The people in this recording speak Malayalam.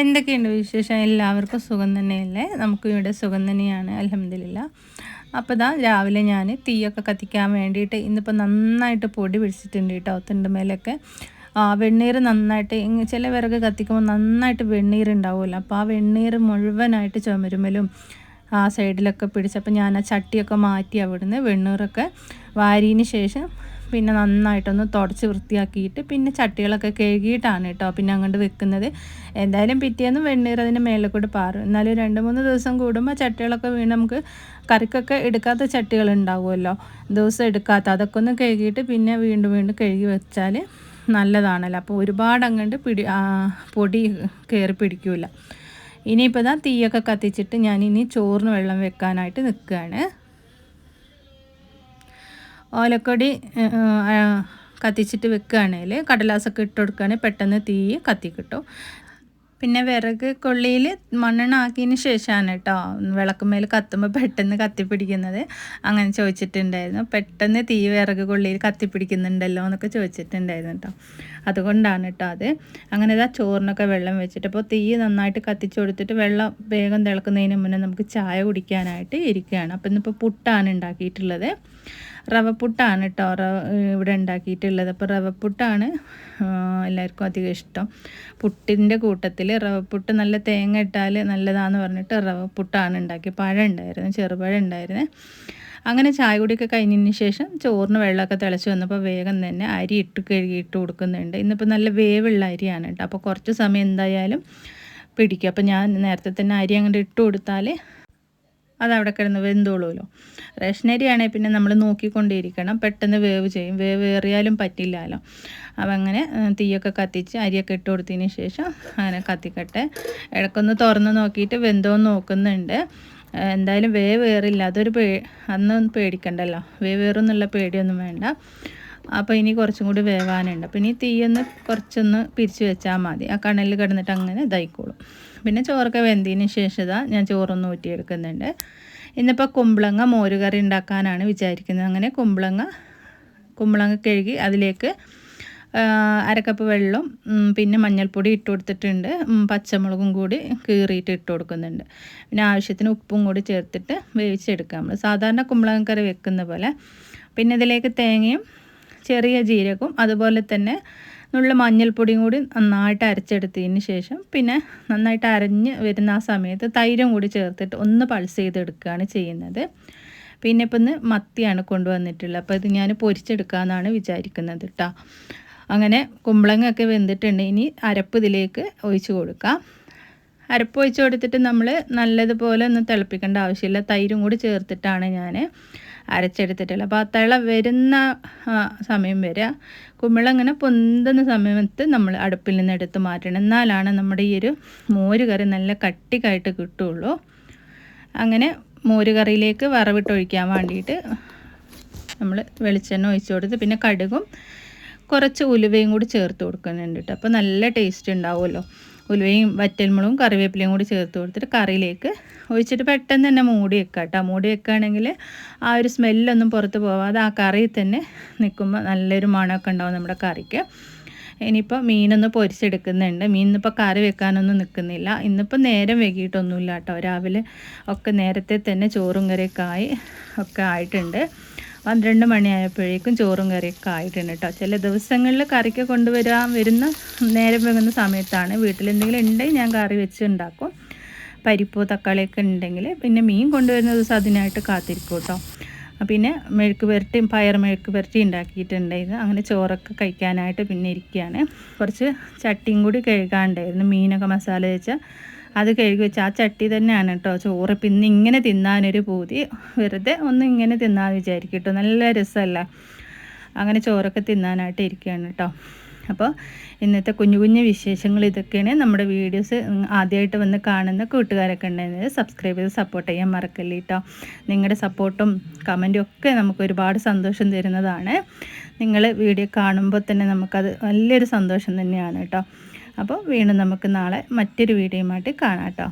എന്തൊക്കെയുണ്ട് വിശേഷം? എല്ലാവർക്കും സുഖം തന്നെയല്ലേ? നമുക്കും ഇവിടെ സുഖം തന്നെയാണ് അലഹമില്ല അപ്പോൾ ഇതാ രാവിലെ ഞാൻ തീയൊക്കെ കത്തിക്കാൻ വേണ്ടിയിട്ട് ഇന്നിപ്പോൾ നന്നായിട്ട് പൊടി പിടിച്ചിട്ടുണ്ട് കേട്ടോ ആ വെണ്ണീർ നന്നായിട്ട് ചില വിറക് കത്തിക്കുമ്പോൾ നന്നായിട്ട് വെണ്ണീർ ഉണ്ടാവുമല്ലോ. അപ്പോൾ ആ വെണ്ണീർ മുഴുവനായിട്ട് ചുമരുമലും ആ സൈഡിലൊക്കെ പിടിച്ചപ്പോൾ ഞാൻ ആ ചട്ടിയൊക്കെ മാറ്റി അവിടുന്ന് വെണ്ണീറൊക്കെ വാരിയതിന് ശേഷം പിന്നെ നന്നായിട്ടൊന്ന് തുടച്ച് വൃത്തിയാക്കിയിട്ട് പിന്നെ ചട്ടികളൊക്കെ കഴുകിയിട്ടാണ് കേട്ടോ പിന്നെ അങ്ങോട്ട് വെക്കുന്നത്. എന്തായാലും പിറ്റേന്ന് വെണ്ണീർ അതിന്റെ മേലെ കൂടെ പാറും. എന്നാലും രണ്ട് മൂന്ന് ദിവസം കൂടുമ്പോൾ ചട്ടികളൊക്കെ വീണ് നമുക്ക് കറിക്കൊക്കെ എടുക്കാത്ത ചട്ടികൾ ഉണ്ടാവുമല്ലോ. ദിവസം എടുക്കാത്ത അതൊക്കെ ഒന്ന് കഴുകിയിട്ട് പിന്നെ വീണ്ടും വീണ്ടും കഴുകി വെച്ചാൽ നല്ലതാണല്ലോ. അപ്പോൾ ഒരുപാട് അങ്ങോട്ട് പിടി പൊടി കയറി പിടിക്കില്ല. ഇനിയിപ്പോൾ ഇതാ തീയൊക്കെ കത്തിച്ചിട്ട് ഞാൻ ഇനി ചോറിന് വെള്ളം വെക്കാനായിട്ട് നിൽക്കുകയാണ്. ഓലക്കൊടി കത്തിച്ചിട്ട് വെക്കുകയാണെങ്കിൽ കടലാസൊക്കെ ഇട്ട് കൊടുക്കുകയാണെങ്കിൽ പെട്ടെന്ന് തീ കത്തി കിട്ടും. പിന്നെ വിറക് കൊള്ളിയിൽ മണ്ണെണ്ണ ആക്കിയതിന് ശേഷമാണ് കേട്ടോ വിളക്കുമേൽ കത്തുമ്പോൾ പെട്ടെന്ന് കത്തിപ്പിടിക്കുന്നത് അങ്ങനെ ചോദിച്ചിട്ടുണ്ടായിരുന്നു. പെട്ടെന്ന് തീ വിറക് കൊള്ളിയിൽ കത്തിപ്പിടിക്കുന്നുണ്ടല്ലോ എന്നൊക്കെ ചോദിച്ചിട്ടുണ്ടായിരുന്നു കേട്ടോ. അതുകൊണ്ടാണ് കേട്ടോ അത്. അങ്ങനെ ഇതാ ചോറിനൊക്കെ വെള്ളം വെച്ചിട്ട്. അപ്പോൾ തീ നന്നായിട്ട് കത്തിച്ചു കൊടുത്തിട്ട് വെള്ളം വേഗം തിളക്കുന്നതിന് മുന്നേ നമുക്ക് ചായ കുടിക്കാനായിട്ട് ഇരിക്കുകയാണ്. അപ്പോൾ ഇന്നിപ്പോൾ പുട്ടാണ് ഉണ്ടാക്കിയിട്ടുള്ളത്. റവപ്പുട്ടാണ് കേട്ടോ റവ ഇവിടെ ഉണ്ടാക്കിയിട്ടുള്ളത്. അപ്പോൾ റവപ്പുട്ടാണ് എല്ലാവർക്കും അധികം ഇഷ്ടം. പുട്ടിന്റെ കൂട്ടത്തിൽ റവപ്പുട്ട് നല്ല തേങ്ങ ഇട്ടാൽ നല്ലതാണെന്ന് പറഞ്ഞിട്ട് റവപ്പുട്ടാണ് ഉണ്ടാക്കി പഴം ഉണ്ടായിരുന്നു ചെറുപഴം ഉണ്ടായിരുന്നു. അങ്ങനെ ചായ കുടിയൊക്കെ കഴിഞ്ഞതിന് ശേഷം ചോറിന് വെള്ളമൊക്കെ തിളച്ച് വന്നപ്പോൾ വേഗം തന്നെ അരി ഇട്ട് കഴുകിയിട്ട് കൊടുക്കുന്നുണ്ട്. ഇന്നിപ്പോൾ നല്ല വേവുള്ള അരിയാണ് കേട്ടോ അപ്പോൾ കുറച്ച് സമയം എന്തായാലും പിടിക്കും. അപ്പോൾ ഞാൻ നേരത്തെ തന്നെ അരി അങ്ങോട്ട് ഇട്ട് കൊടുത്താൽ അതവിടെ കിടന്ന് വെന്തോളുമല്ലോ. റേഷനരി ആണെങ്കിൽ പിന്നെ നമ്മൾ നോക്കിക്കൊണ്ടിരിക്കണം പെട്ടെന്ന് വേവ് ചെയ്യും. വേവ് ഏറിയാലും പറ്റില്ലല്ലോ അപ്പം അങ്ങനെ തീയൊക്കെ കത്തിച്ച് അരിയൊക്കെ ഇട്ട് കൊടുത്തതിന് ശേഷം അങ്ങനെ കത്തിക്കട്ടെ. ഇടയ്ക്കൊന്ന് തുറന്ന് നോക്കിയിട്ട് വെന്തോന്ന് നോക്കുന്നുണ്ട്. എന്തായാലും വേവ് ഏറില്ല. അതൊരു പേ അന്ന് പേടിക്കണ്ടല്ലോ. വേവ് ഏറുന്നുള്ള പേടിയൊന്നും വേണ്ട. അപ്പോൾ ഇനി കുറച്ചും കൂടി വേവാനുണ്ട്. അപ്പോൾ ഇനി തീയൊന്ന് കുറച്ചൊന്ന് പിരിച്ചു വെച്ചാൽ മതി. ആ കണലിൽ കിടന്നിട്ട് അങ്ങനെ ഇതായിക്കോളും. പിന്നെ ചോറൊക്കെ വെന്തതിന് ശേഷം ഇതാ ഞാൻ ചോറൊന്ന് ഊറ്റിയെടുക്കുന്നുണ്ട്. ഇന്നിപ്പോൾ കുമ്പളങ്ങ മോരുകറി ഉണ്ടാക്കാനാണ് വിചാരിക്കുന്നത്. അങ്ങനെ കുമ്പളങ്ങ കുമ്പളങ്ങ കഴുകി അതിലേക്ക് അരക്കപ്പ് വെള്ളം പിന്നെ മഞ്ഞൾപ്പൊടി ഇട്ട് കൊടുത്തിട്ടുണ്ട്. പച്ചമുളകും കൂടി കീറിയിട്ട് ഇട്ട് കൊടുക്കുന്നുണ്ട്. പിന്നെ ആവശ്യത്തിന് ഉപ്പും കൂടി ചേർത്തിട്ട് വേവിച്ചെടുക്കാം. നമ്മൾ സാധാരണ കുമ്പളങ്ങ കറി വെക്കുന്ന പോലെ. പിന്നെ ഇതിലേക്ക് തേങ്ങയും ചെറിയ ജീരകവും അതുപോലെ തന്നെ നുള്ള മഞ്ഞൾപ്പൊടിയും കൂടി നന്നായിട്ട് അരച്ചെടുത്തതിന് ശേഷം പിന്നെ നന്നായിട്ട് അരഞ്ഞ് വരുന്ന ആ സമയത്ത് തൈരും കൂടി ചേർത്തിട്ട് ഒന്ന് പൾസ് ചെയ്തെടുക്കുകയാണ് ചെയ്യുന്നത്. പിന്നെ ഇപ്പം ഇന്ന് മത്തിയാണ് കൊണ്ടുവന്നിട്ടുള്ളത്. അപ്പോൾ ഇത് ഞാൻ പൊരിച്ചെടുക്കാമെന്നാണ് വിചാരിക്കുന്നത് കേട്ടോ അങ്ങനെ കുമ്പളങ്ങയൊക്കെ വെന്തിട്ടുണ്ട്. ഇനി അരപ്പ് ഇതിലേക്ക് ഒഴിച്ചു കൊടുക്കാം. അരപ്പ് ഒഴിച്ചു കൊടുത്തിട്ട് നമ്മൾ നല്ലതുപോലെ ഒന്ന് തിളപ്പിക്കേണ്ട ആവശ്യമില്ല. തൈരും കൂടി ചേർത്തിട്ടാണ് ഞാൻ അരച്ചെടുത്തിട്ടുള്ളത് അപ്പോൾ ആ തിള വരുന്ന സമയം വരെ കുമ്പിളങ്ങനെ പൊന്തുന്ന സമയത്ത് നമ്മൾ അടുപ്പിൽ നിന്ന് എടുത്ത് മാറ്റണം. എന്നാലാണ് നമ്മുടെ ഈ ഒരു മോര് കറി നല്ല കട്ടിക്കായിട്ട് കിട്ടുള്ളൂ. അങ്ങനെ മോര് കറിയിലേക്ക് വറവിട്ടൊഴിക്കാൻ വേണ്ടിയിട്ട് നമ്മൾ വെളിച്ചെണ്ണ ഒഴിച്ചു കൊടുത്ത് പിന്നെ കടുകും കുറച്ച് ഉലുവയും കൂടി ചേർത്ത് കൊടുക്കുന്നുണ്ട് കേട്ടോ. അപ്പോൾ നല്ല ടേസ്റ്റ് ഉണ്ടാവുമല്ലോ. ഉലുവയും വറ്റൽമുളകും കറിവേപ്പിലയും കൂടി ചേർത്ത് കൊടുത്തിട്ട് കറിയിലേക്ക് ഒഴിച്ചിട്ട് പെട്ടെന്ന് തന്നെ മൂടി വെക്കുക കേട്ടോ. മൂടി വെക്കുകയാണെങ്കിൽ ആ ഒരു സ്മെല്ലൊന്നും പുറത്ത് പോവാതെ ആ കറിയിൽ തന്നെ നിൽക്കുമ്പോൾ നല്ലൊരു മണമൊക്കെ ഉണ്ടാവും നമ്മുടെ കറിക്ക്. ഇനിയിപ്പോൾ മീനൊന്ന് പൊരിച്ചെടുക്കുന്നുണ്ട്. മീൻ ഇന്നിപ്പോൾ കറി വെക്കാനൊന്നും നിൽക്കുന്നില്ല. ഇന്നിപ്പോൾ നേരം വൈകിട്ടൊന്നുമില്ല കേട്ടോ. രാവിലെ ഒക്കെ നേരത്തെ തന്നെ ചോറും കറിയൊക്കെ ആയി ഒക്കെ ആയിട്ടുണ്ട്. പന്ത്രണ്ട് മണിയായപ്പോഴേക്കും ചോറും കറിയൊക്കെ ആയിട്ടുണ്ട് കേട്ടോ ചില ദിവസങ്ങളിൽ കറിക്ക് കൊണ്ടുവരാൻ വരുന്ന നേരം വെങ്ങുന്ന സമയത്താണ് വീട്ടിൽ എന്തെങ്കിലും ഉണ്ടെങ്കിൽ ഞാൻ കറി വെച്ച് ഉണ്ടാക്കും. പരിപ്പോ തക്കാളിയൊക്കെ ഉണ്ടെങ്കിൽ പിന്നെ മീൻ കൊണ്ടുവരുന്ന ദിവസം അതിനായിട്ട് കാത്തിരിക്കും കേട്ടോ പിന്നെ മെഴുക്ക് പുരട്ടി പയർ മെഴുക്ക് പുരട്ടി ഉണ്ടാക്കിയിട്ടുണ്ടായിരുന്നു. അങ്ങനെ ചോറൊക്കെ കഴിക്കാനായിട്ട് പിന്നെ ഇരിക്കുകയാണ്. കുറച്ച് ചട്ടിയും കൂടി കഴുകാണ്ടായിരുന്നു മീനൊക്കെ മസാല വെച്ചാൽ അത് കഴുകി വെച്ച് ആ ചട്ടി തന്നെയാണ് കേട്ടോ ചോറ്. പിന്നെ ഇങ്ങനെ തിന്നാനൊരു പൂതി. വെറുതെ ഒന്ന് ഇങ്ങനെ തിന്നാന്ന് വിചാരിക്കും കേട്ടോ. നല്ല രസമല്ല? അങ്ങനെ ചോറൊക്കെ തിന്നാനായിട്ട് ഇരിക്കുകയാണ് കേട്ടോ. അപ്പോൾ ഇന്നത്തെ കുഞ്ഞു കുഞ്ഞു വിശേഷങ്ങൾ ഇതൊക്കെയാണ് നമ്മുടെ വീഡിയോസ് ആദ്യമായിട്ട് വന്ന് കാണുന്ന കൂട്ടുകാരൊക്കെ ഉണ്ടെങ്കിൽ സബ്സ്ക്രൈബ് ചെയ്ത് സപ്പോർട്ട് ചെയ്യാൻ മറക്കല്ലേ കേട്ടോ. നിങ്ങളുടെ സപ്പോർട്ടും കമന്റും ഒക്കെ നമുക്ക് ഒരുപാട് സന്തോഷം തരുന്നതാണ്. നിങ്ങൾ വീഡിയോ കാണുമ്പോൾ തന്നെ നമുക്കത് വലിയൊരു സന്തോഷം തന്നെയാണ് കേട്ടോ. അപ്പോൾ വീണ്ടും നമുക്ക് നാളെ മറ്റൊരു വീഡിയോയുമായിട്ട് കാണാം കേട്ടോ.